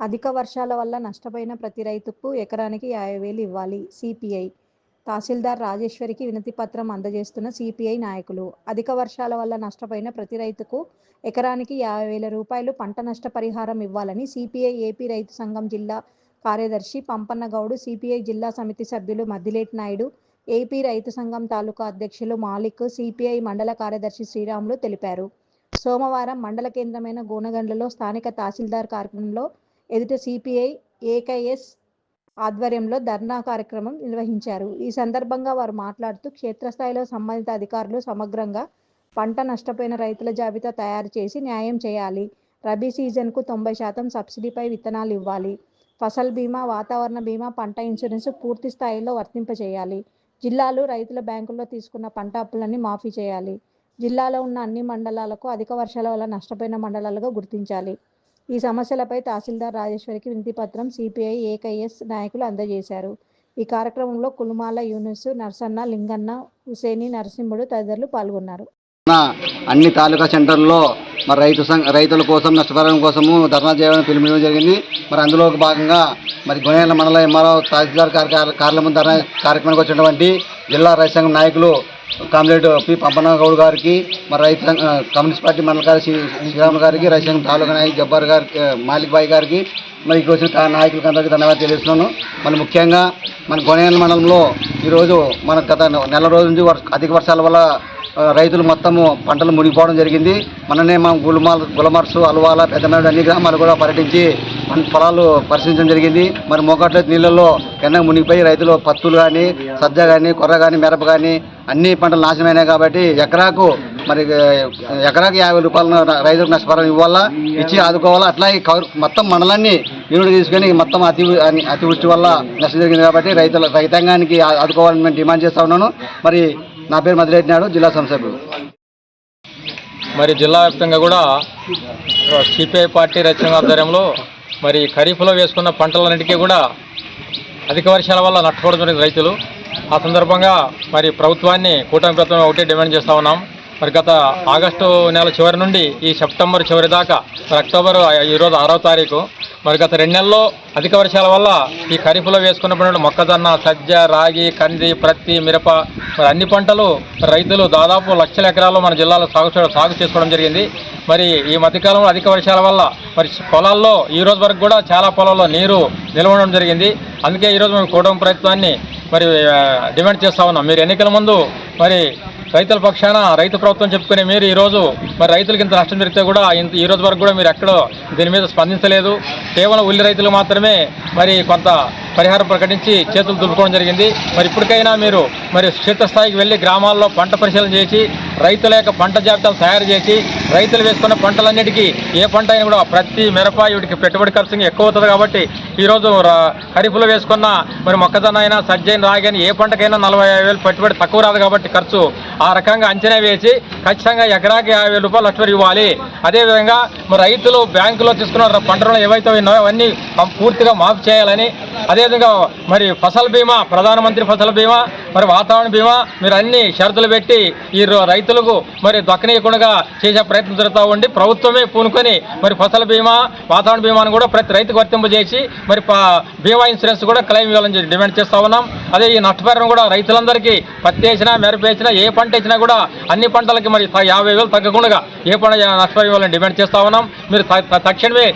అధిక వర్షాల వల్ల నష్టపోయిన ప్రతి రైతుకు ఎకరానికి యాభై వేలు ఇవ్వాలి సిపిఐ. తహసీల్దార్ రాజేశ్వరికి వినతి పత్రం అందజేస్తున్న సిపిఐ నాయకులు. అధిక వర్షాల వల్ల నష్టపోయిన ప్రతి రైతుకు ఎకరానికి యాభై వేల రూపాయలు పంట నష్ట పరిహారం ఇవ్వాలని సిపిఐ ఏపీ రైతు సంఘం జిల్లా కార్యదర్శి పంపన్నగౌడు సిపిఐ జిల్లా సమితి సభ్యులు మద్దిలేటి నాయుడు ఏపీ రైతు సంఘం తాలూకా అధ్యక్షులు మాలిక్ సిపిఐ మండల కార్యదర్శి శ్రీరాములు తెలిపారు. సోమవారం మండల కేంద్రమైన గోనగండ్లలో స్థానిక తహసీల్దార్ కార్యక్రమంలో ఎదుట సిపిఐ ఏకైఎస్ ఆధ్వర్యంలో ధర్నా కార్యక్రమం నిర్వహించారు. ఈ సందర్భంగా వారు మాట్లాడుతూ క్షేత్రస్థాయిలో సంబంధిత అధికారులు సమగ్రంగా పంట నష్టపోయిన రైతుల జాబితా తయారు చేసి న్యాయం చేయాలి. రబీ సీజన్కు తొంభై శాతం సబ్సిడీపై విత్తనాలు ఇవ్వాలి. ఫసల్ బీమా వాతావరణ బీమా పంట ఇన్సూరెన్స్ పూర్తి స్థాయిలో వర్తింపచేయాలి జిల్లాలు రైతుల బ్యాంకుల్లో తీసుకున్న పంట అప్పులన్నీ మాఫీ చేయాలి. జిల్లాలో ఉన్న అన్ని మండలాలకు అధిక వర్షాల వల్ల నష్టపోయిన మండలాలుగా గుర్తించాలి. ఈ సమస్యలపై తహసీల్దార్ రాజేశ్వరికి వినతి పత్రం సిపిఐ ఏకైఎస్ నాయకులు అందజేశారు. ఈ కార్యక్రమంలో కులుమాల యూనిస్ నర్సన్న లింగన్న హుసేని నరసింహుడు తదితరులు పాల్గొన్నారు. అన్ని తాలూకా సెంటర్లో మరి రైతు సంఘ రైతుల కోసం నష్టపరిహారం కోసము ధర్నా చేయడం పిలుపునివ్వడం జరిగింది. మరి అందులో భాగంగా మరి గొనేల మండల ఎంఆర్ఓ తహసీల్దార్ కార్యాలయం ధర్నా కార్యక్రమానికి వచ్చినటువంటి జిల్లా రైతు సంఘం నాయకులు కామ్రేడ్ పి పంపన గౌడ్ గారికి మరి రైతు కమ్యూనిస్ట్ పార్టీ మండల గారి శ్రీరామ్ గారికి రైతు తాలూకా నాయక్ జబ్బార్ గారికి మాలిక్ బాయ్ గారికి మరి ఇక్కడ వచ్చిన కా- అందరికీ ధన్యవాదాలు తెలియజేస్తున్నాను. మరి ముఖ్యంగా మన గొనేల మండలంలో ఈరోజు మన గత నెల రోజుల నుంచి అధిక వర్షాల వల్ల రైతులు మొత్తము పంటలు మునిగిపోవడం జరిగింది. మననే మా గులమాల్ గులమర్సు అల్వాల పెద్దనాడు అన్ని గ్రామాలు కూడా పర్యటించి మన పొలాలు పరిశీలించడం జరిగింది. మరి మోకాట్ల నీళ్ళల్లో ఎండ మునిగిపోయి రైతులు పత్తులు కానీ సజ్జ కానీ కొర్ర కానీ మిరప కానీ అన్ని పంటలు నాశనమైనాయి కాబట్టి ఎకరాకు మరి ఎకరాకు యాభై రూపాయలను రైతులకు నష్టపరం ఇవ్వాలా? ఇచ్చి ఆదుకోవాలా? అట్లాగే కౌ మొత్తం మండలాన్ని నీరు తీసుకొని మొత్తం అతి అని- అతివృష్టి వల్ల నష్టం జరిగింది కాబట్టి రైతుల రైతాంగానికి ఆదుకోవాలని మేము డిమాండ్ చేస్తా ఉన్నాను. మరి నా పేరు మదిరెడ్డి నాయుడు జిల్లా సంసభ్యుడు మరి జిల్లా వ్యాప్తంగా కూడా సిపిఐ పార్టీ రచన ఆధ్వర్యంలో మరి ఖరీఫ్లో వేసుకున్న పంటలన్నిటికీ కూడా అధిక వర్షాల వల్ల నష్టపోవడం జరిగింది రైతులు. ఆ సందర్భంగా మరి ప్రభుత్వాన్ని కూటమి ప్రభుత్వం ఒకటే డిమాండ్ చేస్తూ ఉన్నాం. మరి గత ఆగస్టు నెల చివరి నుండి ఈ సెప్టెంబర్ చివరి దాకా మరి అక్టోబర్ ఈరోజు ఆరో తారీఖు మరి గత రెండు నెలల్లో అధిక వర్షాల వల్ల ఈ ఖరీఫ్లో వేసుకున్నటువంటి మొక్కజొన్న సజ్జ రాగి కంది ప్రత్తి మిరప మరి అన్ని పంటలు రైతులు దాదాపు లక్షల ఎకరాల్లో మన జిల్లాలో సాగు సాగు చేసుకోవడం జరిగింది. మరి ఈ మధ్యకాలంలో అధిక వర్షాల వల్ల మరి పొలాల్లో ఈ రోజు వరకు కూడా చాలా పొలాల్లో నీరు నిలవడం జరిగింది. అందుకే ఈరోజు మేము కూటమి ప్రభుత్వాన్ని మరి డిమాండ్ చేస్తా ఉన్నాం. మీరు ఎన్నికల ముందు మరి రైతుల పక్షాన రైతు ప్రభుత్వం చెప్పుకునే మీరు ఈరోజు మరి రైతులకు ఇంత నష్టం జరిగితే కూడా ఇంత ఈ రోజు వరకు కూడా మీరు ఎక్కడో దీని మీద స్పందించలేదు. కేవలం ఉల్లి రైతులు మాత్రమే మరి కొంత పరిహారం ప్రకటించి చేతులు దులుపుకోవడం జరిగింది. మరి ఇప్పటికైనా మీరు మరి క్షేత్రస్థాయికి వెళ్ళి గ్రామాల్లో పంట పరిశీలన చేసి రైతుల యొక్క పంట జాబితాలు తయారు చేసి రైతులు వేసుకున్న పంటలన్నిటికీ ఏ పంట అయినా కూడా ప్రతి మిరప వీటికి పెట్టుబడి ఖర్చు ఎక్కువ అవుతుంది కాబట్టి ఈరోజు ఖరీఫ్లో వేసుకున్న మరి మొక్కజొన్న అయినా సజ్జైన రాగైనా ఏ పంటకైనా నలభై వేలు పెట్టుబడి తక్కువ రాదు కాబట్టి ఖర్చు ఆ రకంగా అంచనా వేసి ఖచ్చితంగా ఎకరాకి యాభై వేల రూపాయలు లక్ష ఇవ్వాలి. అదేవిధంగా మరి రైతులు బ్యాంకులో తీసుకున్న పంట రుణాలు ఏవైతే ఉన్నాయో అవన్నీ పూర్తిగా మాఫ్ చేయాలని అదేవిధంగా మరి ఫసల్ బీమా ప్రధానమంత్రి ఫసల్ బీమా మరి వాతావరణ బీమా మీరు అన్ని షరతులు పెట్టి ఈ రైతులకు మరి దక్కనీయకుండా చేసే ప్రయత్నం జరుగుతూ ఉండి ప్రభుత్వమే పూనుకొని మరి ఫసల్ బీమా వాతావరణ బీమాను కూడా ప్రతి రైతుకు వర్తింపజేసి మరి బీమా ఇన్సూరెన్స్ కూడా క్లెయిమ్ ఇవ్వాలని డిమాండ్ చేస్తూ ఉన్నాం. అదే ఈ నష్టపరిహారం కూడా రైతులందరికీ పత్తి వేసినా మిరప వేసినా ఏ పంట వేసినా కూడా అన్ని పంటలకి మరి యాభై వేలు తగ్గకుండా ఏ పంట నష్టపరిహారం ఇవ్వాలని డిమాండ్ చేస్తూ ఉన్నాం. మీరు తక్షణమే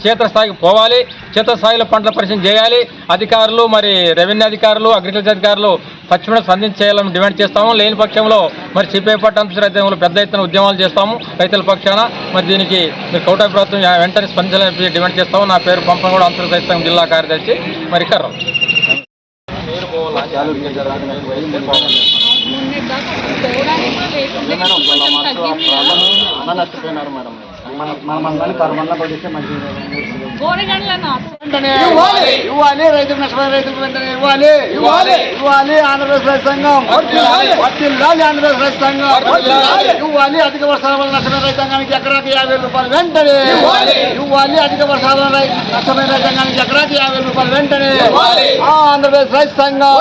క్షేత్రస్థాయికి పోవాలి. క్షేత్రస్థాయిలో పంటల పరిశీలన చేయాలి. అధికారులు మరి రెవెన్యూ అధికారులు అగ్రికల్చర్ అధికారులు తక్షణమే స్పందించి చేయాలని డిమాండ్ చేస్తాము. లేని పక్షంలో మరి సిపిఐ పట్టాంతర రైతులు పెద్ద ఎత్తున ఉద్యమాలు చేస్తాము. రైతుల పక్షాన మరి దీనికి మీరు కౌటమి ప్రభుత్వం వెంటనే స్పందించాలని డిమాండ్ చేస్తాము. నా పేరు పంపం కూడా అంతర్గత జిల్లా కార్యదర్శి మరి కర్ర. నష్టపోయినారు మేడం. మన మన మండలానికి కరుమన్న కొడితే మంచిది ఇవ్వాలి. నష్టపోయిన వెంటనే ఇవ్వాలి. ఇవ్వాలి. ఇవ్వాలి. ఆంధ్రప్రదేశ్ రైతు సంఘం. వర్తిల్లాలి. ఆంధ్రప్రదేశ్ రైతు సంఘం. ఇవ్వాలి. అధిక వర్షాల వల్ల నష్టమైన రైతాంగానికి ఎకరాకి యాభై రూపాయలు వెంటనే. ఇవ్వాలి. అధిక వర్షాల వల్ల నష్టమైన రైతాంగానికి ఎకరాకి యాభై రూపాయలు వెంటనే. ఆంధ్రప్రదేశ్ రైతు సంఘం.